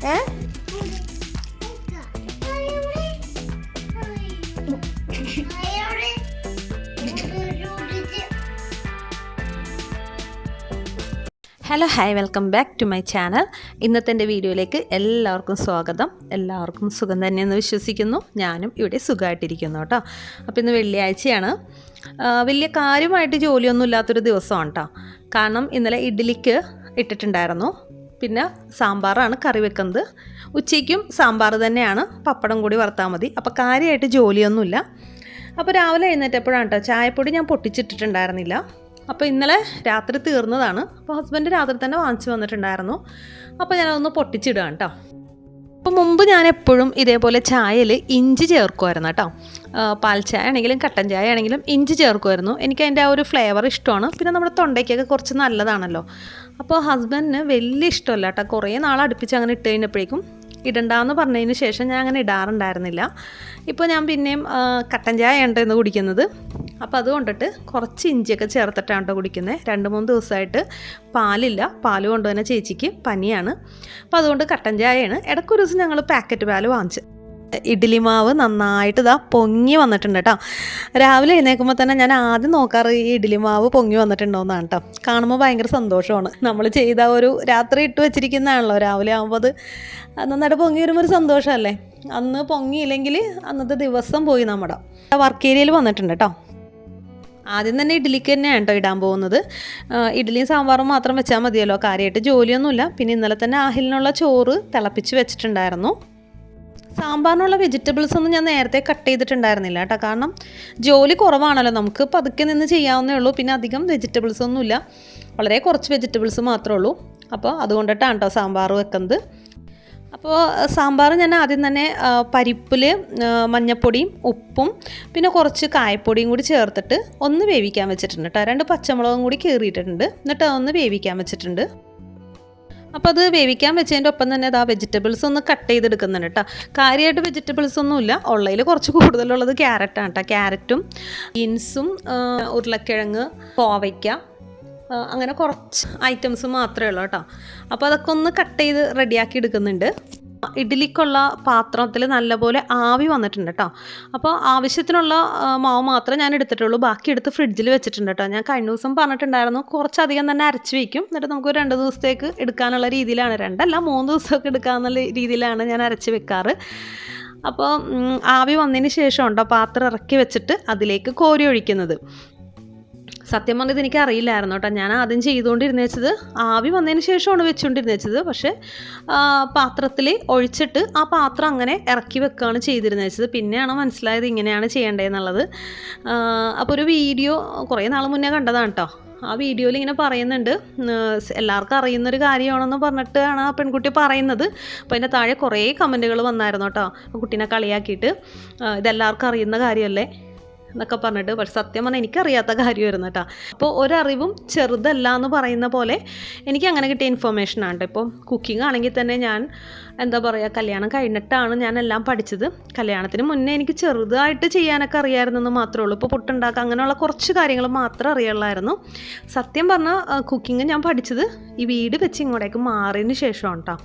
Huh? Hello hi welcome back to my channel. ഇന്നത്തെ എന്റെ വീഡിയോയിലേക്ക് എല്ലാവർക്കും സ്വാഗതം. എല്ലാവർക്കും സുഖം തന്നെയെന്ന് വിശ്വസിക്കുന്നു. ഞാനും ഇവിടെ സുഖമായിട്ടിരിക്കുന്നു കേട്ടോ. അപ്പോൾ ഇന്ന് വെള്ളിയാഴ്ചയാണ്. വലിയ കാര്യമായിട്ട് ജോലിയൊന്നും ഇല്ലാത്തൊരു ദിവസമാണ് കേട്ടോ കാരണം ഇന്നലെ ഇഡ്ഡലിക്ക് ഇട്ടിട്ടുണ്ടായിരുന്നു. പിന്നെ സാമ്പാറാണ് കറി വെക്കുന്നത്. ഉച്ചയ്ക്കും സാമ്പാർ തന്നെയാണ്. പപ്പടം കൂടി വറുത്താൽ മതി. അപ്പോൾ കാര്യമായിട്ട് ജോലിയൊന്നുമില്ല. അപ്പോൾ രാവിലെ എഴുന്നേറ്റപ്പോഴാണ് കേട്ടോ ചായപ്പൊടി ഞാൻ പൊട്ടിച്ചിട്ടിട്ടുണ്ടായിരുന്നില്ല. അപ്പോൾ ഇന്നലെ രാത്രി തീർന്നതാണ്. അപ്പോൾ ഹസ്ബൻഡ് രാത്രി തന്നെ വാങ്ങിച്ചു വന്നിട്ടുണ്ടായിരുന്നു അപ്പോൾ ഞാനതൊന്ന് പൊട്ടിച്ചിടുകയാണ് കേട്ടോ അപ്പോൾ മുമ്പ് ഞാൻ എപ്പോഴും ഇതേപോലെ ചായയിൽ ഇഞ്ചി ചേർക്കുമായിരുന്നു കേട്ടോ പാൽ ചായ ആണെങ്കിലും കട്ടൻ ചായ ആണെങ്കിലും ഇഞ്ചി ചേർക്കുമായിരുന്നു. എനിക്ക് അതിന്റെ ആ ഒരു ഫ്ലേവർ ഇഷ്ടമാണ്. പിന്നെ നമ്മുടെ തൊണ്ടയ്ക്കൊക്കെ കുറച്ച് നല്ലതാണല്ലോ. അപ്പോൾ ഹസ്ബൻഡിന് വലിയ ഇഷ്ടമല്ല കേട്ടോ കുറേ നാൾ അടുപ്പിച്ച് അങ്ങനെ ഇട്ട് കഴിഞ്ഞപ്പോഴേക്കും ഇടണ്ടാന്ന് പറഞ്ഞതിന് ശേഷം ഞാൻ അങ്ങനെ ഇടാറുണ്ടായിരുന്നില്ല. ഇപ്പോൾ ഞാൻ പിന്നെയും കട്ടൻ ചായ ഉണ്ട് ഇന്ന് കുടിക്കുന്നത്. അപ്പോൾ അതുകൊണ്ടിട്ട് കുറച്ച് ഇഞ്ചിയൊക്കെ ചേർത്തിട്ടാണ് കേട്ടോ കുടിക്കുന്നത് രണ്ട് മൂന്ന് ദിവസമായിട്ട് പാലില്ല. പാൽ കൊണ്ടുവന്ന ചേച്ചിക്ക് പനിയാണ്. അപ്പോൾ അതുകൊണ്ട് കട്ടൻ ചായയാണ്. ഇടയ്ക്കൊരു ദിവസം ഞങ്ങൾ പാക്കറ്റ് പാൽ വാങ്ങിച്ച് ഇഡ്ഡലി മാവ് നന്നായിട്ട് ഇതാ പൊങ്ങി വന്നിട്ടുണ്ട് കേട്ടോ രാവിലെ എഴുന്നേൽക്കുമ്പോൾ തന്നെ ഞാൻ ആദ്യം നോക്കാറ് ഈ ഇഡ്ഡലി മാവ് പൊങ്ങി വന്നിട്ടുണ്ടോയെന്നാണ് കേട്ടോ കാണുമ്പോൾ ഭയങ്കര സന്തോഷമാണ്. നമ്മൾ ചെയ്ത ഒരു രാത്രി ഇട്ട് വെച്ചിരിക്കുന്നതാണല്ലോ. രാവിലെ ആകുമ്പോൾ അത് നന്നായിട്ട് പൊങ്ങി വരുമ്പോൾ ഒരു സന്തോഷമല്ലേ? അന്ന് പൊങ്ങിയില്ലെങ്കിൽ അന്നത്തെ ദിവസം പോയി നമ്മുടെ. വർക്ക് ഏരിയയിൽ വന്നിട്ടുണ്ട് കേട്ടോ ആദ്യം തന്നെ ഇഡ്ഡലിക്ക് തന്നെയാണ് കേട്ടോ ഇടാൻ പോകുന്നത്. ഇഡ്ഡലിയും സാമ്പാറും മാത്രം വെച്ചാൽ മതിയല്ലോ. കാര്യമായിട്ട് ജോലിയൊന്നുമില്ല. പിന്നെ ഇന്നലെ തന്നെ ആഹിലിനുള്ള ചോറ് തിളപ്പിച്ച് വെച്ചിട്ടുണ്ടായിരുന്നു. സാമ്പാറിനുള്ള വെജിറ്റബിൾസ് ഒന്നും ഞാൻ നേരത്തെ കട്ട് ചെയ്തിട്ടുണ്ടായിരുന്നില്ല കേട്ടോ കാരണം ജോലി കുറവാണല്ലോ. നമുക്ക് പതുക്കെ നിന്ന് ചെയ്യാവുന്നേ ഉള്ളൂ. പിന്നെ അധികം വെജിറ്റബിൾസ് ഒന്നുമില്ല. വളരെ കുറച്ച് വെജിറ്റബിൾസ് മാത്രമേ ഉള്ളൂ. അപ്പോൾ അതുകൊണ്ടിട്ടാണ് കേട്ടോ സാമ്പാർ വെക്കുന്നത്. അപ്പോൾ സാമ്പാർ ഞാൻ ആദ്യം തന്നെ പരിപ്പിൽ മഞ്ഞപ്പൊടിയും ഉപ്പും പിന്നെ കുറച്ച് കായപ്പൊടിയും കൂടി ചേർത്തിട്ട് ഒന്ന് വേവിക്കാൻ വെച്ചിട്ടുണ്ട് കേട്ടോ രണ്ട് പച്ചമുളകും കൂടി കീറിയിട്ടുണ്ട്. എന്നിട്ട് അതൊന്ന് വേവിക്കാൻ വെച്ചിട്ടുണ്ട്. അപ്പോൾ അത് വേവിക്കാൻ വെച്ചതിന്റെ ഒപ്പം തന്നെ അതാ വെജിറ്റബിൾസ് ഒന്ന് കട്ട് ചെയ്തെടുക്കുന്നുണ്ട് കേട്ടോ. കാര്യമായിട്ട് വെജിറ്റബിൾസ് ഒന്നുമില്ല. ഉള്ളതിൽ കുറച്ച് കൂടുതലുള്ളത് ക്യാരറ്റാണ് കേട്ടോ. ക്യാരറ്റും ബീൻസും ഉരുളക്കിഴങ്ങ് കോവയ്ക്ക അങ്ങനെ കുറച്ച് ഐറ്റംസ് മാത്രമേ ഉള്ളൂ കേട്ടോ. അപ്പോൾ അതൊക്കെ ഒന്ന് കട്ട് ചെയ്ത് റെഡിയാക്കി എടുക്കുന്നുണ്ട്. ഇഡ്ഡലിക്കുള്ള പാത്രത്തിൽ നല്ലപോലെ ആവി വന്നിട്ടുണ്ട് കേട്ടോ അപ്പോൾ ആവശ്യത്തിനുള്ള മാവ് മാത്രമേ ഞാൻ എടുത്തിട്ടുള്ളൂ. ബാക്കി എടുത്ത് ഫ്രിഡ്ജിൽ വെച്ചിട്ടുണ്ട് കേട്ടോ ഞാൻ കഴിഞ്ഞ ദിവസം പറഞ്ഞിട്ടുണ്ടായിരുന്നു കുറച്ചധികം തന്നെ അരച്ച് വയ്ക്കും എന്നിട്ട് നമുക്ക് രണ്ട് ദിവസത്തേക്ക് എടുക്കാനുള്ള രീതിയിലാണ്. രണ്ടല്ല മൂന്ന് ദിവസമൊക്കെ എടുക്കാമെന്നുള്ള രീതിയിലാണ് ഞാൻ അരച്ച് വെക്കാറ്. അപ്പോൾ ആവി വന്നതിന് ശേഷം ഉണ്ടോ പാത്രം ഇറക്കി വെച്ചിട്ട് അതിലേക്ക് കോരി ഒഴിക്കുന്നത്. സത്യം പറഞ്ഞത് എനിക്ക് അറിയില്ലായിരുന്നു കേട്ടോ. ഞാൻ ആദ്യം ചെയ്തുകൊണ്ടിരുന്ന വെച്ചത് ആവി വന്നതിന് ശേഷമാണ് വെച്ചുകൊണ്ടിരുന്ന വെച്ചത്. പക്ഷേ പാത്രത്തിൽ ഒഴിച്ചിട്ട് ആ പാത്രം അങ്ങനെ ഇറക്കി വെക്കുകയാണ് ചെയ്തിരുന്ന വെച്ചത്. പിന്നെയാണ് മനസ്സിലായത് ഇങ്ങനെയാണ് ചെയ്യേണ്ടതെന്നുള്ളത്. അപ്പോൾ ഒരു വീഡിയോ കുറേ നാൾ മുന്നേ കണ്ടതാണ് കേട്ടോ. ആ വീഡിയോയിൽ ഇങ്ങനെ പറയുന്നുണ്ട്. എല്ലാവർക്കും അറിയുന്നൊരു കാര്യമാണെന്ന് പറഞ്ഞിട്ടാണ് ആ പെൺകുട്ടി പറയുന്നത്. അപ്പോൾ അതിന്റെ താഴെ കുറേ കമന്റുകൾ വന്നായിരുന്നു കേട്ടോ. കുട്ടീനെ കളിയാക്കിയിട്ട്. ഇതെല്ലാവർക്കും അറിയുന്ന കാര്യമല്ലേ? എന്നൊക്കെ പറഞ്ഞിട്ട് പക്ഷെ സത്യം പറഞ്ഞാൽ എനിക്കറിയാത്ത കാര്യമായിരുന്നു കേട്ടോ. അപ്പോൾ ഒരറിവും ചെറുതല്ല എന്ന് പറയുന്ന പോലെ എനിക്ക് അങ്ങനെ കിട്ടിയ ഇൻഫർമേഷൻ ആണ് ഇപ്പോൾ കുക്കിംഗ് ആണെങ്കിൽ തന്നെ ഞാൻ എന്താ പറയുക കല്യാണം കഴിഞ്ഞിട്ടാണ് ഞാൻ എല്ലാം പഠിച്ചത്. കല്യാണത്തിന് മുന്നേ എനിക്ക് ചെറുതായിട്ട് ചെയ്യാനൊക്കെ അറിയാമായിരുന്നെന്ന് മാത്രമേ ഉള്ളൂ. ഇപ്പോൾ പുട്ടുണ്ടാക്കുക അങ്ങനെയുള്ള കുറച്ച് കാര്യങ്ങൾ മാത്രമേ അറിയുള്ളായിരുന്നു. സത്യം പറഞ്ഞാൽ കുക്കിംഗ് ഞാൻ പഠിച്ചത് ഈ വീട് വെച്ച് ഇങ്ങോട്ടേക്ക് മാറിയതിന് ശേഷമാണ് കേട്ടോ.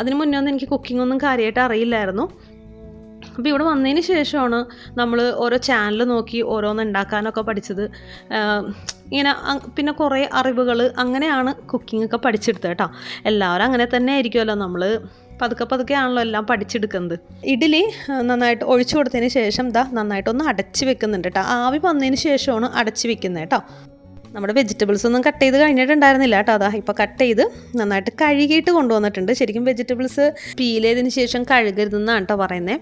അതിന് മുന്നേ ഒന്നും എനിക്ക് കുക്കിംഗ് ഒന്നും കാര്യമായിട്ട് അറിയില്ലായിരുന്നു. അപ്പോൾ ഇവിടെ വന്നതിന് ശേഷമാണ് നമ്മൾ ഓരോ ചാനൽ നോക്കി ഓരോന്ന് ഉണ്ടാക്കാനൊക്കെ പഠിച്ചത്. ഇങ്ങനെ പിന്നെ കുറേ അറിവുകൾ അങ്ങനെയാണ് കുക്കിംഗ് ഒക്കെ പഠിച്ചെടുത്തത് കേട്ടോ. എല്ലാവരും അങ്ങനെ തന്നെ ആയിരിക്കുമല്ലോ നമ്മൾ പതുക്കെ പതുക്കെ ആണല്ലോ എല്ലാം പഠിച്ചെടുക്കുന്നത്. ഇഡ്ഡലി നന്നായിട്ട് ഒഴിച്ചു കൊടുത്തതിന് ശേഷം ദാ നന്നായിട്ടൊന്ന് അടച്ചു വെക്കുന്നുണ്ട് കേട്ടോ. ആവി വന്നതിന് ശേഷമാണ് അടച്ചു വെക്കുന്നത് കേട്ടോ. നമ്മുടെ വെജിറ്റബിൾസ് ഒന്നും കട്ട് ചെയ്ത് കഴിഞ്ഞിട്ടുണ്ടായിരുന്നില്ല കേട്ടോ. അതാ ഇപ്പോൾ കട്ട് ചെയ്ത് നന്നായിട്ട് കഴുകിയിട്ട് കൊണ്ടുവന്നിട്ടുണ്ട്. ശരിക്കും വെജിറ്റബിൾസ് പീൽ ചെയ്തതിന് ശേഷം കഴുകരുതെന്നാണ് കേട്ടോ പറയുന്നത്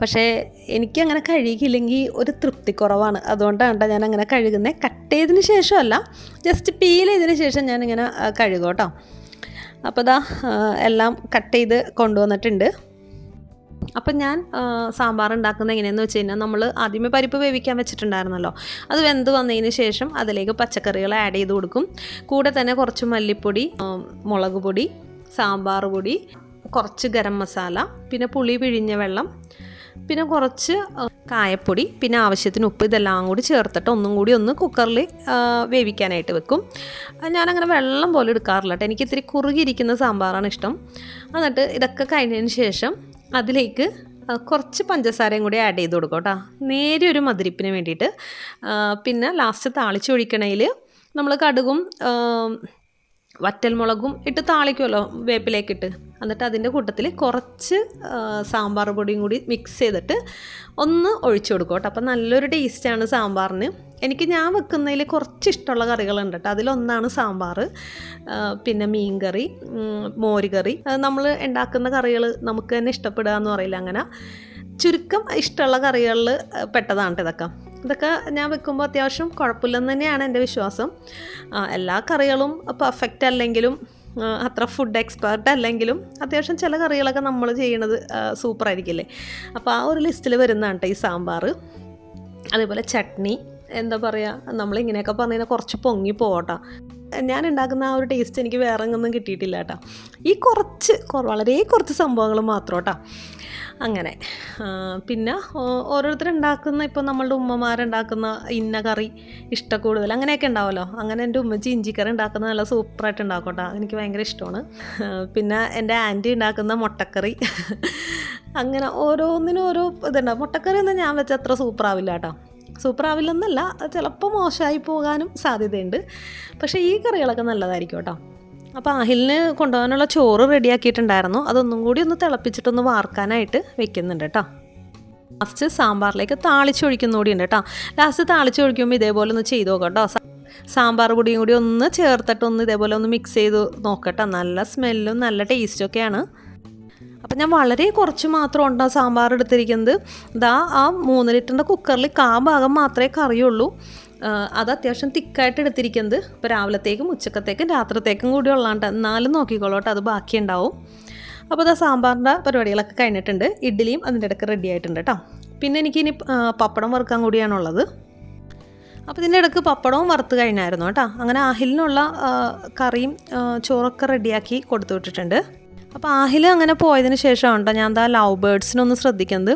പക്ഷേ എനിക്ക് അങ്ങനെ കഴുകിയില്ലെങ്കിൽ ഒരു തൃപ്തിക്കുറവാണ്. അതുകൊണ്ടാണ് കേട്ടോ ഞാൻ അങ്ങനെ കഴുകുന്നത് കട്ട് ചെയ്തതിന് ശേഷമല്ല ജസ്റ്റ് പീൽ ചെയ്തതിന് ശേഷം ഞാനിങ്ങനെ കഴുകും കേട്ടോ. അപ്പോൾ ദാ എല്ലാം കട്ട് ചെയ്ത് കൊണ്ടുവന്നിട്ടുണ്ട്. അപ്പം ഞാൻ സാമ്പാർ ഉണ്ടാക്കുന്നത് എങ്ങനെയെന്ന് വെച്ച് കഴിഞ്ഞാൽ നമ്മൾ ആദ്യമേ പരിപ്പ് വേവിക്കാൻ വെച്ചിട്ടുണ്ടായിരുന്നല്ലോ. അത് വെന്ത് വന്നതിന് ശേഷം അതിലേക്ക് പച്ചക്കറികൾ ആഡ് ചെയ്ത് കൊടുക്കും. കൂടെ തന്നെ കുറച്ച് മല്ലിപ്പൊടി മുളക് പൊടി സാമ്പാർ പൊടി കുറച്ച് ഗരം മസാല പിന്നെ പുളി പിഴിഞ്ഞ വെള്ളം പിന്നെ കുറച്ച് കായപ്പൊടി പിന്നെ ആവശ്യത്തിന് ഉപ്പ് ഇതെല്ലാം കൂടി ചേർത്തിട്ട് ഒന്നും കൂടി ഒന്ന് കുക്കറിൽ വേവിക്കാനായിട്ട് വെക്കും. ഞാനങ്ങനെ വെള്ളം പോലെ എടുക്കാറില്ല കേട്ടോ. എനിക്ക് ഇത്തിരി കുറുകിയിരിക്കുന്ന സാമ്പാറാണ് ഇഷ്ടം. എന്നിട്ട് ഇതൊക്കെ കഴിഞ്ഞതിന് ശേഷം അതിലേക്ക് കുറച്ച് പഞ്ചസാരയും കൂടി ആഡ് ചെയ്ത് കൊടുക്കും കേട്ടോ. നേരെ ഒരു മധുരിപ്പിന് വേണ്ടിയിട്ട്. പിന്നെ ലാസ്റ്റ് താളിച്ചൊഴിക്കണയിൽ നമ്മൾ കടുകും വറ്റൽമുളകും ഇട്ട് താളിക്കുമല്ലോ വേപ്പിലേക്കിട്ട്. എന്നിട്ട് അതിന്റെ കൂട്ടത്തിൽ കുറച്ച് സാമ്പാർ പൊടിയും കൂടി മിക്സ് ചെയ്തിട്ട് ഒന്ന് ഒഴിച്ചു കൊടുക്കും കേട്ടോ. അപ്പം നല്ലൊരു ടേസ്റ്റാണ് സാമ്പാറിന്. എനിക്ക് ഞാൻ വെക്കുന്നതിൽ കുറച്ച് ഇഷ്ടമുള്ള കറികളുണ്ട് കേട്ടോ. അതിലൊന്നാണ് സാമ്പാർ പിന്നെ മീൻകറി മോരുകറി. നമ്മൾ ഉണ്ടാക്കുന്ന കറികൾ നമുക്ക് തന്നെ ഇഷ്ടപ്പെടുക എന്ന് പറയില്ല അങ്ങനെ. ചുരുക്കം ഇഷ്ടമുള്ള കറികളിൽ പെട്ടതാണ് ട്ടോ ഇതൊക്കെ. ഇതൊക്കെ ഞാൻ വെക്കുമ്പോൾ അത്യാവശ്യം കുഴപ്പമില്ലെന്ന് തന്നെയാണ് എന്റെ വിശ്വാസം. എല്ലാ കറികളും പെർഫെക്റ്റ് അല്ലെങ്കിലും അത്ര ഫുഡ് എക്സ്പേർട്ട് അല്ലെങ്കിലും അത്യാവശ്യം ചില കറികളൊക്കെ നമ്മൾ ചെയ്യണത് സൂപ്പർ ആയിരിക്കില്ലേ? അപ്പോൾ ആ ഒരു ലിസ്റ്റിൽ വരുന്നതാണ് കേട്ടോ ഈ സാമ്പാർ. അതേപോലെ ചട്നി എന്താ പറയുക നമ്മളിങ്ങനെയൊക്കെ പറഞ്ഞു കുറച്ച് പൊങ്ങി പോകട്ടോ ഞാൻ ഉണ്ടാക്കുന്ന ആ ഒരു ടേസ്റ്റ് എനിക്ക് വേറെ ഒന്നും കിട്ടിയിട്ടില്ല കേട്ടോ ഈ കുറച്ച് വളരെ കുറച്ച് സംഭവങ്ങൾ മാത്രം കേട്ടോ അങ്ങനെ പിന്നെ ഓരോരുത്തർ ഉണ്ടാക്കുന്ന ഇപ്പോൾ നമ്മളുടെ ഉമ്മമാരുണ്ടാക്കുന്ന ഇന്ന കറി ഇഷ്ടക്കൂടുതൽ അങ്ങനെയൊക്കെ ഉണ്ടാവുമല്ലോ അങ്ങനെ എന്റെ ഉമ്മച്ചി ഇഞ്ചിക്കറി ഉണ്ടാക്കുന്നത് നല്ല സൂപ്പറായിട്ട് ഉണ്ടാക്കും കേട്ടോ എനിക്ക് ഭയങ്കര ഇഷ്ടമാണ്. പിന്നെ എന്റെ ആന്റി ഉണ്ടാക്കുന്ന മുട്ടക്കറി. അങ്ങനെ ഓരോന്നിനും ഓരോ ഇതുണ്ടാവും മുട്ടക്കറി ഒന്നും ഞാൻ വെച്ച അത്ര സൂപ്പറാവില്ല കേട്ടോ സൂപ്പറാവില്ലെന്നല്ല ചിലപ്പോൾ മോശമായി പോകാനും സാധ്യതയുണ്ട്. പക്ഷേ ഈ കറികളൊക്കെ നല്ലതായിരിക്കും കേട്ടോ. അപ്പോൾ അഹിലിന് കൊണ്ടുപോകാനുള്ള ചോറ് റെഡിയാക്കിയിട്ടുണ്ടായിരുന്നു. അതൊന്നും കൂടി ഒന്ന് തിളപ്പിച്ചിട്ടൊന്ന് വാർക്കാനായിട്ട് വെക്കുന്നുണ്ട് കേട്ടോ. ലാസ്റ്റ് സാമ്പാറിലേക്ക് താളിച്ചൊഴിക്കുന്ന കൂടി ഉണ്ട് കേട്ടോ ലാസ്റ്റ് താളിച്ചൊഴിക്കുമ്പോൾ ഇതേപോലെ ഒന്ന് ചെയ്ത് നോക്കാം കേട്ടോ. സാമ്പാർ പൊടിയും കൂടി ഒന്ന് ചേർത്തിട്ടൊന്ന് ഇതേപോലെ ഒന്ന് മിക്സ് ചെയ്ത് നോക്കട്ടോ നല്ല സ്മെല്ലും നല്ല ടേസ്റ്റും ഒക്കെയാണ്. അപ്പം ഞാൻ വളരെ കുറച്ച് മാത്രം ഉണ്ടോ സാമ്പാർ എടുത്തിരിക്കുന്നത്. ഇതാ ആ മൂന്ന് ലിറ്ററിന്റെ കുക്കറിൽ കാ ഭാഗം മാത്രമേ കറിയുള്ളൂ. അത് അത്യാവശ്യം തിക്കായിട്ട് എടുത്തിരിക്കുന്നത്. ഇപ്പോൾ രാവിലത്തേക്കും ഉച്ചക്കത്തേക്കും രാത്രിത്തേക്കും കൂടി ഉള്ളാണ്ട് എന്നാലും നോക്കിക്കോളോട്ടെ അത് ബാക്കിയുണ്ടാവും. അപ്പോൾ ഇതാ സാമ്പാറിന്റെ പരിപാടികളൊക്കെ കഴിഞ്ഞിട്ടുണ്ട്. ഇഡ്ഡലിയും അതിന്റെ ഇടയ്ക്ക് റെഡി ആയിട്ടുണ്ട് കേട്ടോ. പിന്നെ എനിക്കിനി പപ്പടം വറുക്കാൻ കൂടിയാണുള്ളത് അപ്പോൾ ഇതിന്റെ ഇടയ്ക്ക് പപ്പടവും വറുത്ത് കഴിഞ്ഞായിരുന്നു കേട്ടോ. അങ്ങനെ അഹിലിനുള്ള കറിയും ചോറൊക്കെ റെഡിയാക്കി കൊടുത്തു വിട്ടിട്ടുണ്ട്. അപ്പോൾ ആഹിൽ അങ്ങനെ പോയതിന് ശേഷമാണ് കേട്ടോ ഞാൻ എന്താ ലവ് ബേഡ്സിനൊന്ന് ശ്രദ്ധിക്കുന്നത്.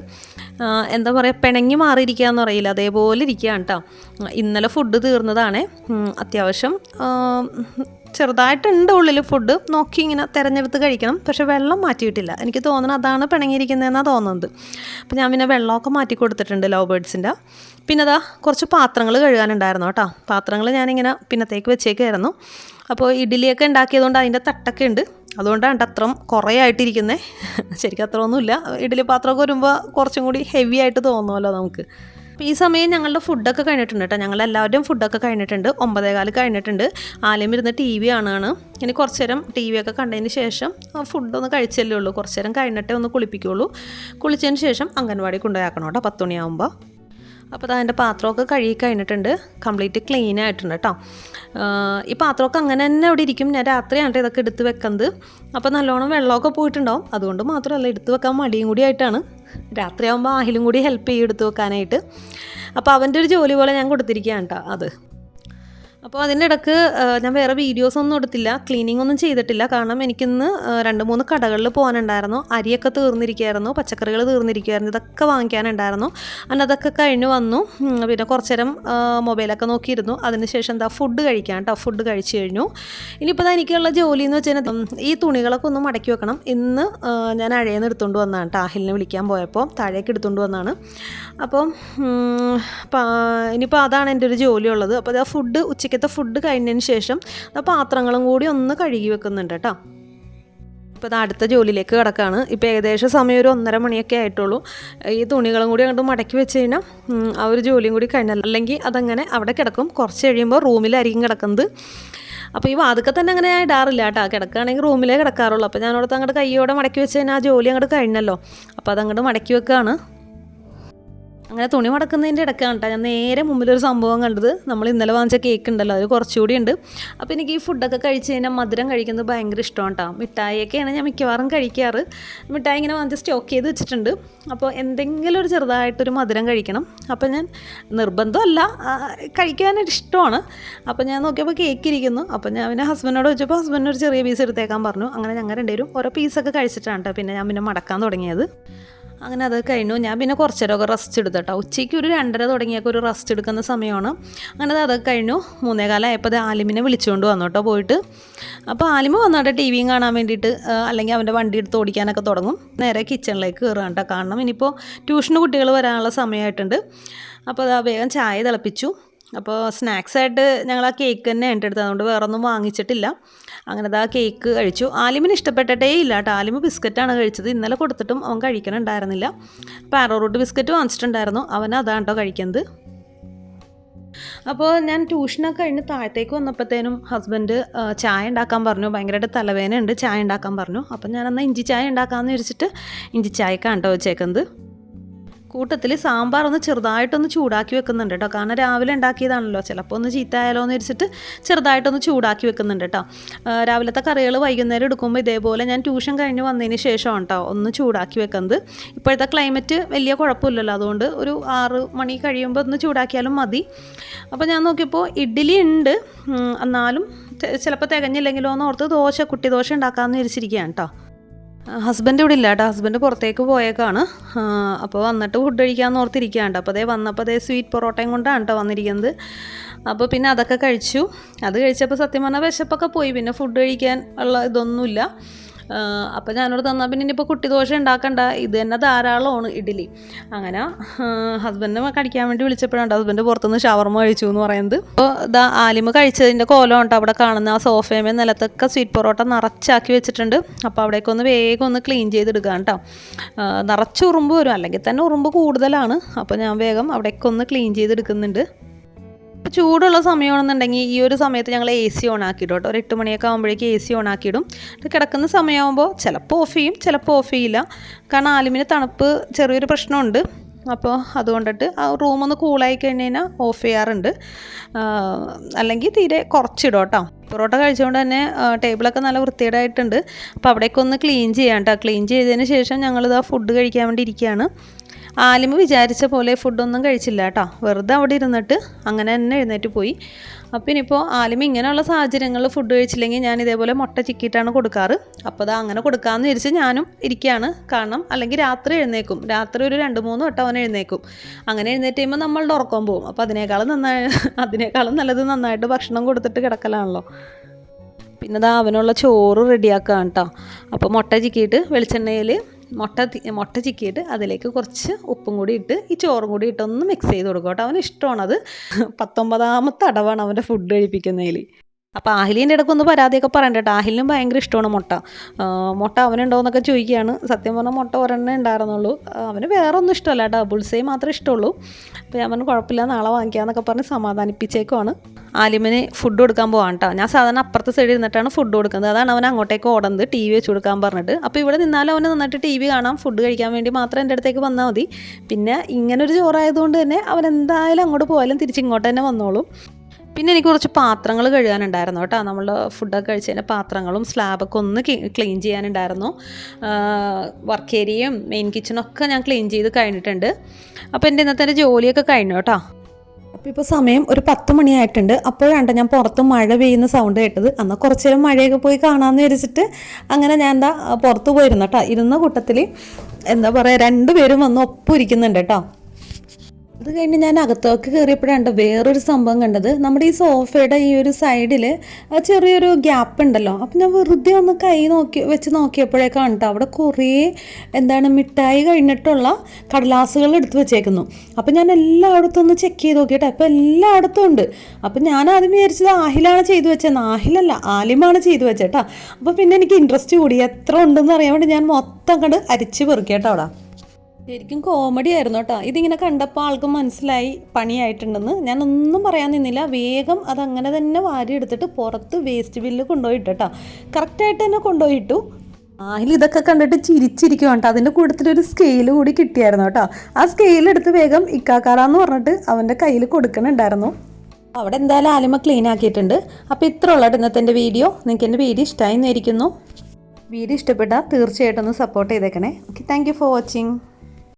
എന്താ പറയുക പിണങ്ങി മാറിയിരിക്കുക എന്ന് പറയില്ല. അതേപോലെ ഇരിക്കുകയാണ് കേട്ടോ ഇന്നലെ ഫുഡ് തീർന്നതാണ്. അത്യാവശ്യം ചെറുതായിട്ടുണ്ട് ഉള്ളിൽ ഫുഡ് നോക്കി ഇങ്ങനെ തിരഞ്ഞെടുത്ത് കഴിക്കണം. പക്ഷെ വെള്ളം മാറ്റിയിട്ടില്ല. എനിക്ക് തോന്നുന്നത് അതാണ് പിണങ്ങിയിരിക്കുന്നതെന്നാണ് തോന്നുന്നത്. അപ്പോൾ ഞാൻ പിന്നെ വെള്ളമൊക്കെ മാറ്റി കൊടുത്തിട്ടുണ്ട് ലവ് ബേഡ്സിന്റെ പിന്നെ അതാ കുറച്ച് പാത്രങ്ങൾ കഴുകാനുണ്ടായിരുന്നു കേട്ടോ പാത്രങ്ങൾ ഞാനിങ്ങനെ പിന്നത്തേക്ക് വെച്ചേക്കായിരുന്നു. അപ്പോൾ ഇഡ്ഡലിയൊക്കെ ഉണ്ടാക്കിയതുകൊണ്ട് അതിന്റെ തട്ടൊക്കെ ഉണ്ട്. അതുകൊണ്ടാണ് അത്രം കുറേ ആയിട്ടിരിക്കുന്നത് ശരിക്കും അത്ര ഒന്നുമില്ല ഇഡ്ഡലി പാത്രമൊക്കെ വരുമ്പോൾ കുറച്ചും കൂടി ഹെവി ആയിട്ട് തോന്നുമല്ലോ നമുക്ക്. ഈ സമയം ഞങ്ങളുടെ ഫുഡൊക്കെ കഴിഞ്ഞിട്ടുണ്ട് കേട്ടോ. ഞങ്ങൾ എല്ലാവരുടെയും ഫുഡൊക്കെ കഴിഞ്ഞിട്ടുണ്ട്. ഒമ്പതേകാൽ കഴിഞ്ഞിട്ടുണ്ട്. ആലയം ഇരുന്ന് ടി വി കാണുകയാണ്. ഇനി കുറച്ച് നേരം ടി വി ഒക്കെ കണ്ടതിന് ശേഷം ഫുഡൊന്ന് കഴിച്ചല്ലേ ഉള്ളൂ. കുറച്ച് നേരം കഴിഞ്ഞിട്ടേ ഒന്ന് കുളിപ്പിക്കുള്ളൂ കുളിച്ചതിന് ശേഷം അംഗൻവാടി കൊണ്ടുപോയാക്കണം കേട്ടോ. പത്ത് മണിയാകുമ്പോൾ അപ്പോൾ അത് അതിന്റെ പാത്രമൊക്കെ കഴുകി കഴിഞ്ഞിട്ടുണ്ട്. കംപ്ലീറ്റ് ക്ലീൻ ആയിട്ടുണ്ട് കേട്ടോ ഈ പാത്രമൊക്കെ അങ്ങനെ തന്നെ അവിടെ ഇരിക്കും. ഞാൻ രാത്രിയാണ് ഇതൊക്കെ എടുത്ത് വെക്കുന്നത് അപ്പോൾ നല്ലോണം വെള്ളമൊക്കെ പോയിട്ടുണ്ടാവും. അതുകൊണ്ട് മാത്രമല്ല എടുത്ത് വെക്കാൻ മടിയും കൂടി ആയിട്ടാണ്. രാത്രിയാകുമ്പോൾ ആഹിലും കൂടി ഹെൽപ്പ് ചെയ്യും എടുത്ത് വെക്കാനായിട്ട്. അപ്പോൾ അവന്റെ ഒരു ജോലി പോലെ ഞാൻ കൊടുത്തിരിക്കുകയാണ് കേട്ടോ അത്. അപ്പോൾ അതിന്റെ ഇടയ്ക്ക് ഞാൻ വേറെ വീഡിയോസ് ഒന്നും എടുത്തില്ല ക്ലീനിങ് ഒന്നും ചെയ്തിട്ടില്ല. കാരണം എനിക്കിന്ന് രണ്ട് മൂന്ന് കടകളിൽ പോകാനുണ്ടായിരുന്നു. അരിയൊക്കെ തീർന്നിരിക്കുകയായിരുന്നു പച്ചക്കറികൾ തീർന്നിരിക്കുകയായിരുന്നു ഇതൊക്കെ വാങ്ങിക്കാനുണ്ടായിരുന്നു. അന്ന് അതൊക്കെ കഴിഞ്ഞ് വന്നു. പിന്നെ കുറച്ചേരം മൊബൈലൊക്കെ നോക്കിയിരുന്നു. അതിനുശേഷം എന്താ ഫുഡ് കഴിക്കാൻ കേട്ടോ ഫുഡ് കഴിച്ചു കഴിഞ്ഞു. ഇനിയിപ്പോൾ എനിക്കുള്ള ജോലി എന്ന് വെച്ചാൽ ഈ തുണികളൊക്കെ ഒന്ന് മടക്കി വെക്കണം. ഇന്ന് ഞാൻ അഴയെന്ന് എടുത്തുകൊണ്ട് വന്നതാണ് അഹിലിനെ വിളിക്കാൻ പോയപ്പോൾ താഴേക്ക് എടുത്തുകൊണ്ട് വന്നതാണ് അപ്പോൾ ഇനിയിപ്പോൾ അതാണ് എന്റെ ഒരു ജോലി ഉള്ളത് അപ്പോൾ അത് ഫുഡ് ഫുഡ് ഉച്ചയ്ക്കത്തെ ഫുഡ് കഴിഞ്ഞതിന് ശേഷം പാത്രങ്ങളും കൂടി ഒന്ന് കഴുകി വെക്കുന്നുണ്ട് കേട്ടോ. ഇപ്പോൾ അടുത്ത ജോലിയിലേക്ക് കിടക്കുകയാണ് ഇപ്പോൾ ഏകദേശം സമയം ഒരു ഒന്നര മണിയൊക്കെ ആയിട്ടുള്ളൂ. ഈ തുണികളും കൂടി അങ്ങോട്ട് മടക്കി വെച്ച് കഴിഞ്ഞാൽ ആ ഒരു ജോലിയും കൂടി കഴിഞ്ഞാൽ അല്ലെങ്കിൽ അതങ്ങനെ അവിടെ കിടക്കും. കുറച്ച് കഴിയുമ്പോൾ റൂമിലായിരിക്കും കിടക്കുന്നത്. അപ്പോൾ ഈ വാതുക്കെ തന്നെ അങ്ങനെ ഞാൻ ഇടാറില്ല കേട്ടോ. കിടക്കുകയാണെങ്കിൽ റൂമിലേ കിടക്കാറുള്ളൂ. അപ്പോൾ ഞാൻ അങ്ങോട്ട് കയ്യോടെ മടക്കി വെച്ച് കഴിഞ്ഞാൽ ആ ജോലി അങ്ങോട്ട് കഴിഞ്ഞല്ലോ. അപ്പോൾ അതങ്ങോട്ട് മടക്കി വെക്കുകയാണ് അങ്ങനെ തുണി മടക്കുന്നതിന്റെ ഇടയ്ക്കാണ് കേട്ടോ. ഞാൻ നേരെ മുമ്പിലൊരു സംഭവം കണ്ടത്. നമ്മൾ ഇന്നലെ വാങ്ങിച്ച കേക്ക് ഉണ്ടല്ലോ അത് കുറച്ചുകൂടി ഉണ്ട്. അപ്പോൾ എനിക്ക് ഈ ഫുഡൊക്കെ കഴിച്ച് കഴിഞ്ഞാൽ മധുരം കഴിക്കുന്നത് ഭയങ്കര ഇഷ്ടമാണ് കേട്ടോ. മിഠായിയൊക്കെയാണ് ഞാൻ മിക്കവാറും കഴിക്കാറ്. മിഠായി ഇങ്ങനെ വാങ്ങിച്ച് സ്റ്റോക്ക് ചെയ്ത് വെച്ചിട്ടുണ്ട്. അപ്പോൾ എന്തെങ്കിലും ഒരു ചെറുതായിട്ടൊരു മധുരം കഴിക്കണം. അപ്പോൾ ഞാൻ നിർബന്ധമല്ല കഴിക്കാനൊരു ഇഷ്ടമാണ്. അപ്പോൾ ഞാൻ നോക്കിയപ്പോൾ കേക്ക് ഇരിക്കുന്നു. അപ്പോൾ ഞാൻ പിന്നെ ഹസ്ബൻഡിനോട് ചോദിച്ചപ്പോൾ ഹസ്ബൻഡിന് ഒരു ചെറിയ പീസ് എടുത്തേക്കാൻ പറഞ്ഞു. അങ്ങനെ ഞങ്ങൾ രണ്ടുപേരും ഓരോ പീസൊക്കെ കഴിച്ചിട്ടാണ് കേട്ടോ. പിന്നെ ഞാൻ പിന്നെ മടക്കാൻ തുടങ്ങിയത്. അങ്ങനെ അത് കഴിഞ്ഞു. ഞാൻ പിന്നെ കുറച്ച് നേരമൊക്കെ റെസ്റ്റ് എടുത്തു കേട്ടോ ഉച്ചയ്ക്ക് ഒരു രണ്ടര തുടങ്ങിയൊക്കെ ഒരു റെസ്റ്റ് എടുക്കുന്ന സമയമാണ്. അങ്ങനെ അത് അതൊക്കെ കഴിഞ്ഞു. മൂന്നേകാലമായപ്പോൾ അത് ആലിമിനെ വിളിച്ചുകൊണ്ട് വന്നു കേട്ടോ പോയിട്ട്. അപ്പോൾ ആലിമ വന്നോട്ടെ ടി വിയും കാണാൻ വേണ്ടിയിട്ട് അല്ലെങ്കിൽ അവന്റെ വണ്ടി എടുത്ത് ഓടിക്കാനൊക്കെ തുടങ്ങും. നേരെ കിച്ചണിലേക്ക് കയറുക കേട്ടോ കാരണം ഇനിയിപ്പോൾ ട്യൂഷന് കുട്ടികൾ വരാനുള്ള സമയമായിട്ടുണ്ട് അപ്പോൾ അത് വേഗം ചായ തിളപ്പിച്ചു. അപ്പോൾ സ്നാക്സായിട്ട് ഞങ്ങൾ ആ കേക്ക് തന്നെ എന്റെ അടുത്ത് അതുകൊണ്ട് വേറെ ഒന്നും വാങ്ങിച്ചിട്ടില്ല. അങ്ങനെ ആ കേക്ക് കഴിച്ചു. ആലിമിന് ഇഷ്ടപ്പെട്ടിട്ടേ ഇല്ല കേട്ടോ. ആലിമ് ബിസ്ക്കറ്റാണ് കഴിച്ചത്. ഇന്നലെ കൊടുത്തിട്ടും അവൻ കഴിക്കണുണ്ടായിരുന്നില്ല. അപ്പോൾ റൂട്ട് ബിസ്ക്കറ്റ് വാങ്ങിച്ചിട്ടുണ്ടായിരുന്നു. അവൻ അതാണ് കേട്ടോ കഴിക്കുന്നത്. അപ്പോൾ ഞാൻ ട്യൂഷനൊക്കെ കഴിഞ്ഞ് താഴത്തേക്ക് വന്നപ്പോഴത്തേനും ഹസ്ബൻഡ് ചായ ഉണ്ടാക്കാൻ പറഞ്ഞു. ഭയങ്കരമായിട്ട് തലവേദന ഉണ്ട് ചായ ഉണ്ടാക്കാൻ പറഞ്ഞു. അപ്പം ഞാനെന്നാൽ ഇഞ്ചി ചായ ഉണ്ടാക്കാമെന്ന് വിചാരിച്ചിട്ട് ഇഞ്ചി ചായക്കാണ് കേട്ടോ വെച്ചേക്കുന്നത്. കൂട്ടത്തിൽ സാമ്പാർ ഒന്ന് ചെറുതായിട്ടൊന്ന് ചൂടാക്കി വെക്കുന്നുണ്ട് കേട്ടോ കാരണം രാവിലെ ഉണ്ടാക്കിയതാണല്ലോ. ചിലപ്പോൾ ഒന്ന് ചീത്തയായാലോ എന്ന് വെച്ചിട്ട് ചെറുതായിട്ടൊന്ന് ചൂടാക്കി വെക്കുന്നുണ്ട് കേട്ടോ രാവിലത്തെ കറികൾ വൈകുന്നേരം എടുക്കുമ്പോൾ ഇതേപോലെ ഞാൻ ട്യൂഷൻ കഴിഞ്ഞ് വന്നതിന് ശേഷമാണ് കേട്ടോ ഒന്ന് ചൂടാക്കി വെക്കുന്നത്. ഇപ്പോഴത്തെ ക്ലൈമറ്റ് വലിയ കുഴപ്പമില്ലല്ലോ. അതുകൊണ്ട് ഒരു ആറ് മണി കഴിയുമ്പോൾ ഒന്ന് ചൂടാക്കിയാലും മതി. അപ്പോൾ ഞാൻ നോക്കിയപ്പോൾ ഇഡ്ഡലി ഉണ്ട്. എന്നാലും ചിലപ്പോൾ തികഞ്ഞില്ലെങ്കിലോ എന്ന് ഓർത്ത് ദോശ കുട്ടി ദോശ ഉണ്ടാക്കാമെന്ന് വിരിച്ചിരിക്കുകയാണ് കേട്ടോ ഹസ്ബൻഡ് ഇവിടെ ഇല്ല കേട്ടോ. ഹസ്ബൻഡ് പുറത്തേക്ക് പോയേക്കാണ്. അപ്പോൾ വന്നിട്ട് ഫുഡ് കഴിക്കാമെന്ന് ഓർത്തിരിക്കുകയാണ് അപ്പോൾ അതേ വന്നപ്പോൾ അതേ സ്വീറ്റ് പൊറോട്ടയും കൊണ്ടാണ് കേട്ടോ വന്നിരിക്കുന്നത്. അപ്പോൾ പിന്നെ അതൊക്കെ കഴിച്ചു. അത് കഴിച്ചപ്പോൾ സത്യം പറഞ്ഞാൽ വിശപ്പൊക്കെ പോയി. പിന്നെ ഫുഡ് കഴിക്കാൻ ഉള്ള ഇതൊന്നുമില്ല. അപ്പോൾ ഞാനോട് തന്നാൽ പിന്നെ ഇനിയിപ്പോൾ കുട്ടി ദോശ ഉണ്ടാക്കണ്ട ഇത് തന്നെ ധാരാളമാണ് ഇഡ്ഡലി. അങ്ങനെ ഹസ്ബൻഡ് കടിക്കാൻ വേണ്ടി വിളിച്ചപ്പോഴാണ് ഹസ്ബൻഡ് പുറത്തുനിന്ന് ഷവർമ കഴിച്ചു എന്ന് പറയുന്നത്. അപ്പോൾ ഇതാ ആലിമ കഴിച്ചതിന്റെ കോലം ഉണ്ട് അവിടെ കാണുന്ന ആ സോഫയമേ നിലത്തൊക്കെ സ്വീറ്റ് പൊറോട്ട നിറച്ചാക്കി വെച്ചിട്ടുണ്ട്. അപ്പോൾ അവിടേക്കൊന്ന് വേഗം ഒന്ന് ക്ലീൻ ചെയ്തെടുക്കാം കേട്ടോ നിറച്ച് ഉറുമ്പ് വരും അല്ലെങ്കിൽ തന്നെ ഉറുമ്പ് കൂടുതലാണ്. അപ്പോൾ ഞാൻ വേഗം അവിടേക്കൊന്ന് ക്ലീൻ ചെയ്തെടുക്കുന്നുണ്ട്. ചൂടുള്ള സമയമാണെന്നുണ്ടെങ്കിൽ ഈ ഒരു സമയത്ത് ഞങ്ങൾ എ സി ഓൺ ആക്കിയിടും കേട്ടോ. ഒരു എട്ട് മണിയൊക്കെ ആകുമ്പോഴേക്കും എ സി ഓൺ ആക്കിയിടും. കിടക്കുന്ന സമയമാകുമ്പോൾ ചിലപ്പോൾ ഓഫ് ചെയ്യും ചിലപ്പോൾ ഓഫ് ചെയ്യില്ല. കാരണം ആലുമിന് തണുപ്പ് ചെറിയൊരു പ്രശ്നമുണ്ട്. അപ്പോൾ അതുകൊണ്ടിട്ട് ആ റൂമൊന്ന് കൂളായി കഴിഞ്ഞ് കഴിഞ്ഞാൽ ഓഫ് ചെയ്യാറുണ്ട്. അല്ലെങ്കിൽ തീരെ കുറച്ചിടും കേട്ടോ. പൊറോട്ട കഴിച്ചുകൊണ്ട് തന്നെ ടേബിളൊക്കെ നല്ല വൃത്തികേടായിട്ടുണ്ട്. അപ്പോൾ അവിടേക്കൊന്ന് ക്ലീൻ ചെയ്യാം കേട്ടോ. ക്ലീൻ ചെയ്തതിന് ശേഷം ഞങ്ങളിത് ആ ഫുഡ് കഴിക്കാൻ വേണ്ടി ഇരിക്കുകയാണ്. ആലിമ വിചാരിച്ച പോലെ ഫുഡൊന്നും കഴിച്ചില്ല കേട്ടോ. വെറുതെ അവിടെ ഇരുന്നിട്ട് അങ്ങനെ തന്നെ എഴുന്നേറ്റ് പോയി. അപ്പം ഇനിയിപ്പോൾ ആലിമ ഇങ്ങനെയുള്ള സാഹചര്യങ്ങളിൽ ഫുഡ് കഴിച്ചില്ലെങ്കിൽ ഞാൻ ഇതേപോലെ മുട്ട ചിക്കിയിട്ടാണ് കൊടുക്കാറ്. അപ്പോൾ അത് അങ്ങനെ കൊടുക്കാമെന്ന് വിചാരിച്ച് ഞാനും ഇരിക്കുകയാണ് കാരണം അല്ലെങ്കിൽ രാത്രി എഴുന്നേക്കും. രാത്രി ഒരു രണ്ട് മൂന്ന് വട്ടം അവൻ എഴുന്നേക്കും. അങ്ങനെ എഴുന്നേറ്റ് കഴിയുമ്പോൾ നമ്മളുടെ ഉറക്കം പോകും അപ്പോൾ അതിനേക്കാളും നന്നായി അതിനേക്കാളും നല്ലത് നന്നായിട്ട് ഭക്ഷണം കൊടുത്തിട്ട് കിടക്കലാണല്ലോ. പിന്നെ ദാ അവനുള്ള ചോറ് റെഡിയാക്കുകയാണ് കേട്ടോ. അപ്പോൾ മുട്ട ചിക്കിയിട്ട് വെളിച്ചെണ്ണയിൽ മുട്ട മുട്ട ചിക്കിയിട്ട് അതിലേക്ക് കുറച്ച് ഉപ്പും കൂടി ഇട്ട് ഈ ചോറും കൂടി ഇട്ടൊന്ന് മിക്സ് ചെയ്ത് കൊടുക്കും കേട്ടോ. അവന് ഇഷ്ടമാണത് പത്തൊമ്പതാമത്തെ അടവാണ് അവന്റെ ഫുഡ് കഴിപ്പിക്കുന്നതിൽ. അപ്പോൾ ആഹിലിന്റെ ഇടയ്ക്ക് ഒന്ന് പരാതിയൊക്കെ പറയണ്ട കേട്ടോ. ആഹിലിനും ഭയങ്കര ഇഷ്ടമാണ് മുട്ട. മുട്ട അവനുണ്ടോയെന്നൊക്കെ ചോദിക്കുകയാണ്. സത്യം പറഞ്ഞാൽ മുട്ട ഒരെണ്ണേ ഉണ്ടായിരുന്നുള്ളൂ. അവന് വേറെ ഒന്നും ഇഷ്ടമല്ല കേട്ടോ. ബുൾസൈ മാത്രമേ ഇഷ്ടമുള്ളൂ. അപ്പോൾ ഞാൻ പറഞ്ഞു കുഴപ്പമില്ല നാളെ വാങ്ങിക്കാമെന്നൊക്കെ പറഞ്ഞ് സമാധാനിപ്പിച്ചേക്കുവാണ്. ആലിമിന് ഫുഡ് കൊടുക്കാൻ പോകാൻ കേട്ടോ ഞാൻ സാധാരണ അപ്പുറത്തെ സൈഡിൽ ഇരുന്നിട്ടാണ് ഫുഡ് കൊടുക്കുന്നത്. അതാണ് അവൻ അങ്ങോട്ടേക്ക് ഓടുന്നത് ടി വി വെച്ച് കൊടുക്കാൻ പറഞ്ഞിട്ട്. അപ്പോൾ ഇവിടെ നിന്നാലും അവന് നന്നായിട്ട് ടി വി കാണാം ഫുഡ് കഴിക്കാൻ വേണ്ടി മാത്രം എന്റെ അടുത്തേക്ക് വന്നാൽ മതി. പിന്നെ ഇങ്ങനെ ഒരു ചോറായതുകൊണ്ട് തന്നെ അവൻ എന്തായാലും അങ്ങോട്ട് പോയാലും തിരിച്ച് ഇങ്ങോട്ട് തന്നെ വന്നോളും. പിന്നെ എനിക്ക് കുറച്ച് പാത്രങ്ങൾ കഴുകാനുണ്ടായിരുന്നു കേട്ടോ. നമ്മൾ ഫുഡൊക്കെ കഴിച്ചതിന്റെ പാത്രങ്ങളും സ്ലാബൊക്കെ ഒന്ന് ക്ലീൻ ചെയ്യാനുണ്ടായിരുന്നു. വർക്ക് ഏരിയയും മെയിൻ കിച്ചണൊക്കെ ഞാൻ ക്ലീൻ ചെയ്ത് കഴിഞ്ഞിട്ടുണ്ട്. അപ്പോൾ എന്റെ ഇന്നത്തെ ജോലിയൊക്കെ കഴിഞ്ഞു കേട്ടോ. അപ്പോൾ ഇപ്പോൾ സമയം ഒരു പത്ത് മണിയായിട്ടുണ്ട്. അപ്പോഴാണ് ഞാൻ പുറത്ത് മഴ പെയ്യുന്ന സൗണ്ട് കേട്ടത്. അന്ന് കുറച്ച് നേരം മഴയൊക്കെ പോയി കാണാമെന്ന് വിചാരിച്ചിട്ട് അങ്ങനെ ഞാൻ എന്താ പുറത്ത് പോയിരുന്നു കേട്ടോ. ഇരുന്ന കൂട്ടത്തിൽ എന്താ പറയുക രണ്ടുപേരും വന്ന് ഒപ്പം ഇരിക്കുന്നുണ്ട് കേട്ടോ. അത് കഴിഞ്ഞ് ഞാൻ അകത്തേക്ക് കയറിയപ്പോഴാണ് വേറൊരു സംഭവം കണ്ടത്. നമ്മുടെ ഈ സോഫയുടെ ഈ ഒരു സൈഡിൽ ചെറിയൊരു ഗ്യാപ്പ് ഉണ്ടല്ലോ. അപ്പം ഞാൻ വെറുതെ ഒന്ന് കൈ നോക്കി വെച്ച് നോക്കിയപ്പോഴേക്കാണ് കേട്ടോ അവിടെ കുറേ എന്താണ് മിഠായി കഴിഞ്ഞിട്ടുള്ള കടലാസുകൾ എടുത്ത് വെച്ചേക്കുന്നു. അപ്പം ഞാൻ എല്ലായിടത്തും ഒന്ന് ചെക്ക് ചെയ്ത് നോക്കിയിട്ട് അപ്പം എല്ലായിടത്തും ഉണ്ട്. അപ്പം ഞാൻ ആദ്യം വിചാരിച്ചത് ആഹിലാണ് ചെയ്തു വെച്ചത് ആഹിലല്ല ആലിമാണ് ചെയ്തു വെച്ചേട്ടാ അപ്പം പിന്നെ എനിക്ക് ഇൻട്രസ്റ്റ് കൂടി. എത്ര ഉണ്ടെന്ന് അറിയാൻ വേണ്ടി ഞാൻ മൊത്തം കണ്ട് അരിച്ച് പെറുക്കിയേട്ടോ അവിടെ. ശരിക്കും കോമഡി ആയിരുന്നു കേട്ടോ. ഇതിങ്ങനെ കണ്ടപ്പോൾ ആൾക്ക് മനസ്സിലായി പണിയായിട്ടുണ്ടെന്ന്. ഞാൻ ഒന്നും പറയാൻ നിന്നില്ല. വേഗം അതങ്ങനെ തന്നെ വാരി എടുത്തിട്ട് പുറത്ത് വേസ്റ്റ് ബില്ല് കൊണ്ടുപോയിട്ട് കേട്ടോ. കറക്റ്റായിട്ട് തന്നെ കൊണ്ടുപോയിട്ടു ആയിൽ ഇതൊക്കെ കണ്ടിട്ട് ചിരിച്ചിരിക്കും കേട്ടോ. അതിന്റെ കൂട്ടത്തിൽ ഒരു സ്കെയിൽ കൂടി കിട്ടിയായിരുന്നു കേട്ടോ. ആ സ്കെയിൽ എടുത്ത് വേഗം ഇക്കാക്കാറാന്ന് പറഞ്ഞിട്ട് അവന്റെ കയ്യിൽ കൊടുക്കണുണ്ടായിരുന്നു അവിടെ എന്തായാലും ആലിമ ക്ലീൻ ആക്കിയിട്ടുണ്ട്. അപ്പോൾ ഇത്ര ഉള്ളത് ഇന്നത്തെ എന്റെ വീഡിയോ നിങ്ങൾക്ക് എന്റെ വീഡിയോ ഇഷ്ടമായി എന്നിരിക്കുന്നു വീഡിയോ ഇഷ്ടപ്പെട്ടാൽ തീർച്ചയായിട്ടും ഒന്ന് സപ്പോർട്ട് ചെയ്തേക്കണേ. Okay thank for watching